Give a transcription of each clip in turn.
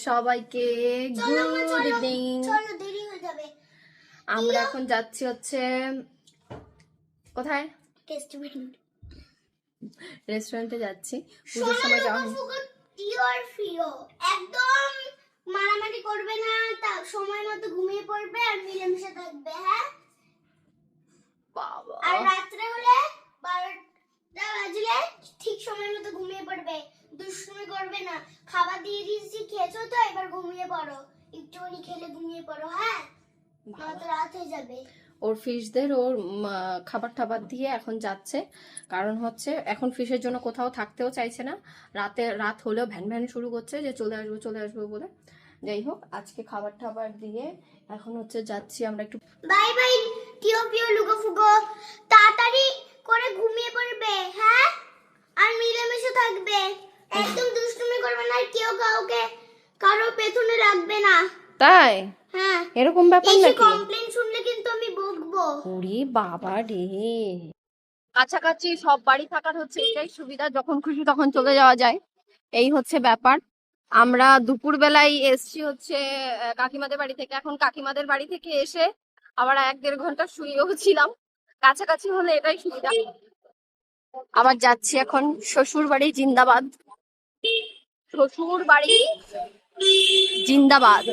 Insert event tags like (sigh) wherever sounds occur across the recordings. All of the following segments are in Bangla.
সবাইকে গুড ইভিনিং আমরা এখন যাচ্ছি হচ্ছে কোথায়? টেস্টমেন্ট রেস্টুরেন্টে যাচ্ছি। পুজোর সময় যাওয়া একদম মারামারি করবে না তা সময় মতো ঘুমিয়ে পড়বে আর মিলেমিশে থাকবে হ্যাঁ? বাবা। আর রাত্রে হলে বারোটা বাজলে ঠিক সময় মতো ঘুমিয়ে পড়বে। দুষ্টুমি করবে না। খাবার দিয়ে দিয়েছি খেয়েছো তো? এবার ঘুমিয়ে পড়ো। একটুখানি খেলে ঘুমিয়ে পড়ো হ্যাঁ? নয়তো রাত হয়ে যাবে। ওর ফিশদের ওর খাবার টাবার দিয়ে এখন যাচ্ছে। কারণ হচ্ছে এখন ফিশের জন্য কোথাও থাকতেও চাইছে না। রাতে রাত হলেও ভ্যান ভ্যান শুরু করছে যে চলে আসব চলে আসব বলে। যাই হোক আজকে খাবার টাবার দিয়ে এখন হচ্ছে যাচ্ছি আমরা একটু বাই বাই টিও পিও লুকো ফুকো তাড়াতাড়ি করে ঘুমিয়ে পড়বে হ্যাঁ আর মিলেমিশে থাকবে একদম দুষ্টুমি করবে না আর কেউ কাউকে কারও পেছনে রাখবে না তাই হ্যাঁ। এরকম ব্যাপার নাকি? কমপ্লেন শুনলে কিন্তু আমি বকবো। ওরে বাবা রে। কাছাকাছি সব বাড়ি থাকার হচ্ছে এটাই সুবিধা যখন খুশি তখন চলে যাওয়া যায়। এই হচ্ছে ব্যাপার। আমরা দুপুর বেলায় এসছি হচ্ছে কাকিমাদের বাড়ি থেকে। এখন কাকিমাদের বাড়ি থেকে এসে আবার এক দেড় ঘণ্টা শুয়েও ছিলাম। কাছাকাছি হলে এটাই সুবিধা। আবার যাচ্ছি এখন শ্বশুর বাড়ি জিন্দাবাদ। শ্বশুর বাড়ি জিন্দাবাদ।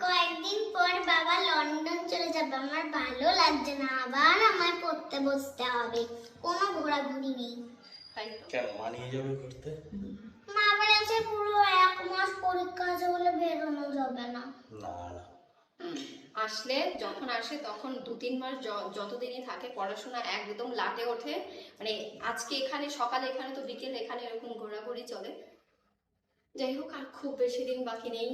কয়েকদিন পর বাবা লন্ডন চলে যাবে। আমার ভালো লাগছে না। আবার আমায় পড়তে বসতে হবে। কোনো ঘোরাঘুরি নেই। কেন? মানিয়ে যাবে করতে মা বলেছে পুরো এক মাস পরীক্ষা আছে বলে বেরোনো যাবে না। না না। আসলে যখন আসে তখন দু তিন মাস যতদিনই থাকে পড়াশোনা একদম লাটে ওঠে। মানে আজকে এখানে সকালে এখানে তো বিকেল এখানে এরকম ঘোরাঘুরি চলে। যাই হোক আর খুব বেশি দিন বাকি নেই।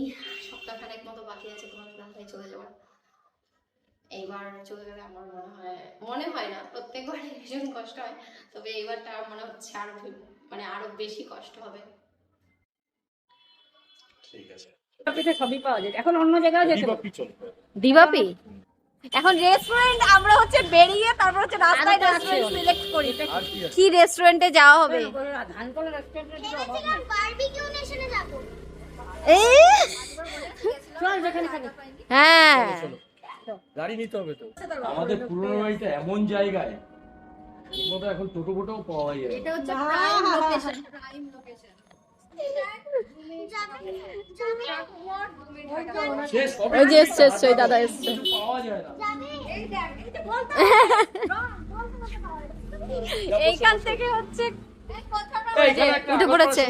সপ্তাহখানেক মতো বাকি আছে তোমার ঢাকায় চলে যাওয়ার। এইবার চলে গেলে আমার মনে হয় মনে হয় না প্রত্যেকবারই ভীষণ কষ্ট হয়। তবে এইবারটা আমার মনে হচ্ছে আরও মানে আরও বেশি কষ্ট হবে। ঠিক আছে। সবই পাওয়া যায়। এখন অন্য জায়গায় যেতে দিবাপি চলবে দিবাপি? এখন রেস্টুরেন্ট আমরা হচ্ছে বেরিয়ে তারপর হচ্ছে রাস্তায় রেস্টুরেন্ট সিলেক্ট করি। কি রেস্টুরেন্টে যাওয়া হবে? রেস্টুরেন্টে ভেবেছিলাম বারবিকিউ নেশনে যাব এই চল যেখানে খাবি হ্যাঁ। গাড়ি নিতে হবে তো। আমাদের পুরনো বাড়িটা এমন জায়গায় মতো এখন টোটো ফোটোও পাওয়া যায় এটা হচ্ছে প্রাইম লোকেশন প্রাইম লোকেশন ওই যে এসছে এসছে ওই দাদা এসছে। এইখান থেকে হচ্ছে উঠে পড়েছে।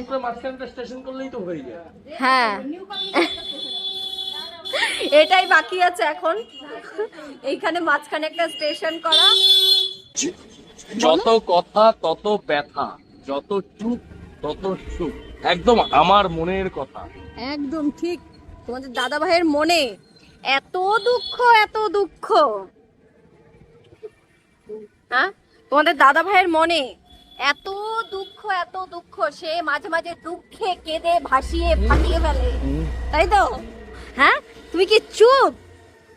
হয়ে যায়। হ্যাঁ। এটাই বাকি আছে এখন। এইখানে মাঝখানে একটা স্টেশন করা। যত কথা তত ব্যথা যত চুপ তত সুখ। একদম আমার মনের কথা। একদম ঠিক। তোমাদের দাদা ভাইয়ের মনে এত দুঃখ এত দুঃখ। হ্যাঁ? তোমাদের দাদা ভাইয়ের মনে এত এত দুঃখ সে মাঝে মাঝে দুঃখে কেঁদে ভাসিয়ে ফাটিয়ে ফেলে। তাই তো? হ্যাঁ? তুমি কি চুপ?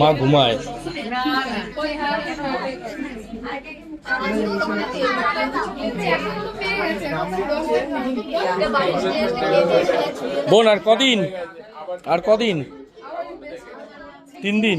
মা ঘুমায়। বোন আর কদিন? আর কদিন? তিন দিন?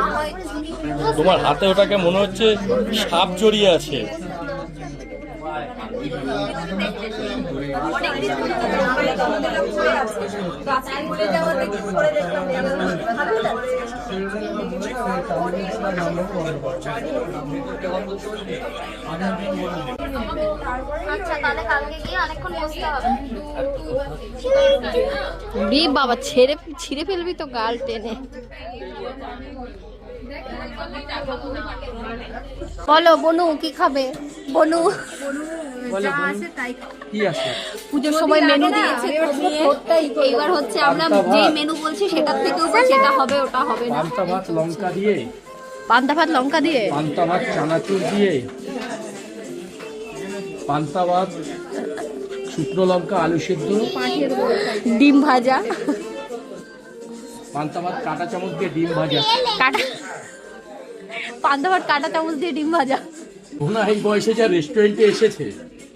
তোমার হাতে ওটাকে মনে হচ্ছে সাপ জড়িয়ে আছে। বাবা, ছেড়ে ছিঁড়ে ফেলবি তো গাল টেনে। বলো বনু কি খাবে? বনু। পুজোর সময় মেনু দিয়েছে কমিয়ে হচ্ছে আমরা যে মেনু বলছি সেটার থেকেও যেটা হবে ওটা হবে না। ভাত লঙ্কা দিয়ে। পান্তা ভাত লঙ্কা দিয়ে? পান্তা ভাত চানাচুর দিয়ে। পান্তা ভাত শুকনো লঙ্কা আলু সেদ্ধ। ডিম ভাজা। পান্তা ভাত কাঁটা চামচ দিয়ে ডিম ভাজা। কাটা পান্তা ভাত কাটা চামচ দিয়ে ডিম ভাজা। সোনা এই বয়সে যা রেস্টুরেন্টে এসেছে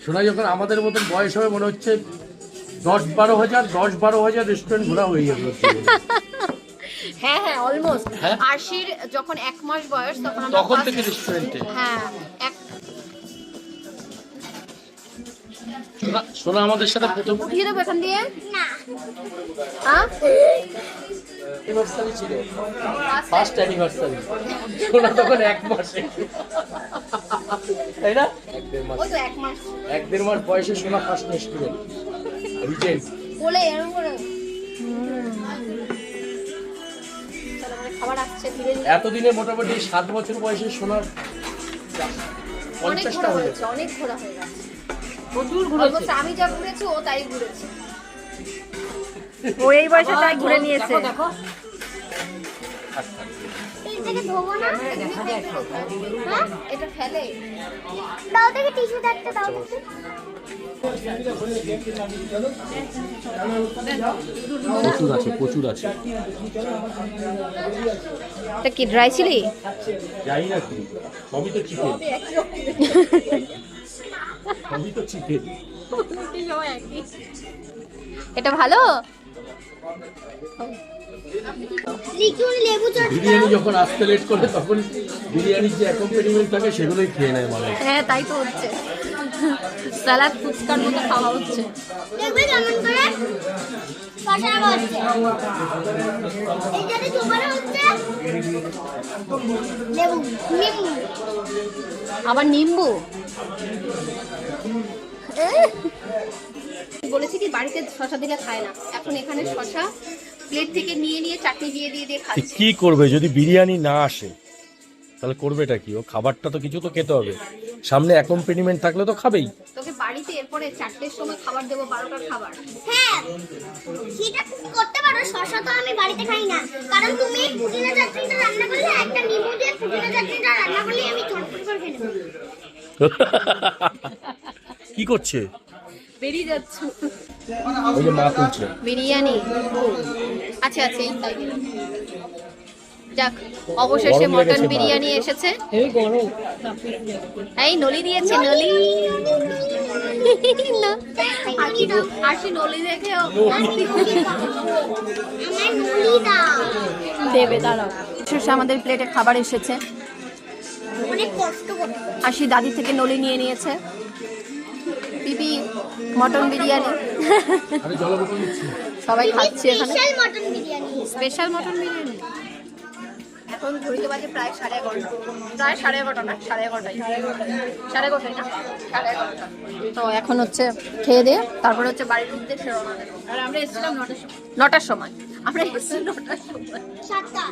সোনা যখন আমাদের মতন বয়স হবে মনে হচ্ছে দশ বারো হাজার দশ বারো হাজার রেস্টুরেন্ট ঘোরা হয়ে যাবে হ্যাঁ হ্যাঁ অলমোস্ট হ্যাঁ? আরশির যখন এক মাস বয়স তখন তখন থেকে রেস্টুরেন্টে হ্যাঁ এক সোনা সোনা আমাদের সাথে প্রথম। উঠিয়ে দেবো এখান দিয়ে? না। হ্যাঁ অ্যানিভার্সারি ছিল। ফার্স্ট অ্যানিভার্সারি সোনা তখন এক মাসে। তাই না? এক দেড় মাস। এক মাস। এক দেড় মাস বয়সে সোনা ফার্স্ট রেস্টুরেন্ট রিজেন্ট বলে এরকম করে। চলো, মানে খাবার আসছে ধীরে ধীরে এতদিনে মোটামুটি সাত বছর বয়সে সোনার অনেক পঞ্চাশটা হয়েছে অনেক ঘোরা হয়ে গেছে। প্রচুর ঘুরেছে। আমি যা ঘুরেছি ও তাই ঘুরেছে। ও এই বয়সে তাই ঘুরে নিয়েছে। এই থেকে ধোবো না? এটা। প্রচুর আছে প্রচুর আছে। কি ড্রাই চিলি জানি না কি সবই তো চিকেন সবই তো চিকেন এটা ভালো? বিরিয়ানি যখন আসতে লেট করে তখন বিরিয়ানির যে অ্যাকম্পানিমেন্ট থাকে সেগুলোই খেয়ে নেয় মানুষ হ্যাঁ তাই তো হচ্ছে। স্যালাড ফুচকার মতো খাওয়া হচ্ছে। দেখবে কেমন করে? কষানো হচ্ছে এইটাতে চোপানো হচ্ছে লেবু নিম্বু আবার নিম্বু? বলেছি কি বাড়িতে শশা দিলে খায় না। এখন এখানে শশা প্লেট থেকে নিয়ে নিয়ে চাটনি দিয়ে দিয়ে দিয়ে খাচ্ছে। কি করবে? যদি বিরিয়ানি না আসে তাহলে করবেটা কি? ও খাবারটা তো কিছু তো খেতে হবে। সামনে অ্যাকম্পানিমেন্ট থাকলে তো খাবেই। তোকে বাড়িতে এরপরে চারটের সময় খাবার দেবো বারোটার খাবার। হ্যাঁ সেটা তুমি করতে পারো। শশা তো আমি বাড়িতে খাই না। কারণ তুমি পুদিনা চাটনিটা রান্না করলে একটা নিম্বু দিয়ে পুদিনা চাটনিটা রান্না করলে আমি চটপট করে খেয়ে নেব। (laughs) কি করছে? বেরিয়ে যাচ্ছ। ওই যে মা তুলছে বিরিয়ানি? আচ্ছা আচ্ছা তাই। যাক অবশেষে মটন বিরিয়ানি এসেছে। এই গরম। এই নলি দিয়েছে নলি। দেবে দাঁড়াও। শেষে আমাদের প্লেটে খাবার এসেছে। অনেক কষ্ট আশি দাদি থেকে নলি নিয়ে নিয়েছে। পিপি মটন বিরিয়ানি। সবাই খাচ্ছে এখানে। Special mutton biryani. Special mutton biryani? এখন ঘড়িতে বাজে প্রায় সাড়ে এগারোটা। প্রায় সাড়ে এগারোটা না সাড়ে এগারোটাই। সাড়ে এগারোটাই না সাড়ে এগারোটা। তো এখন হচ্ছে খেয়ে দিয়ে তারপরে হচ্ছে বাড়ির উদ্দেশ্যে রওনা দেবো আর আমরা এসেছিলাম নটার সময়। নটার সময়। আমরা এসেছি নটার সময়। সাতটা।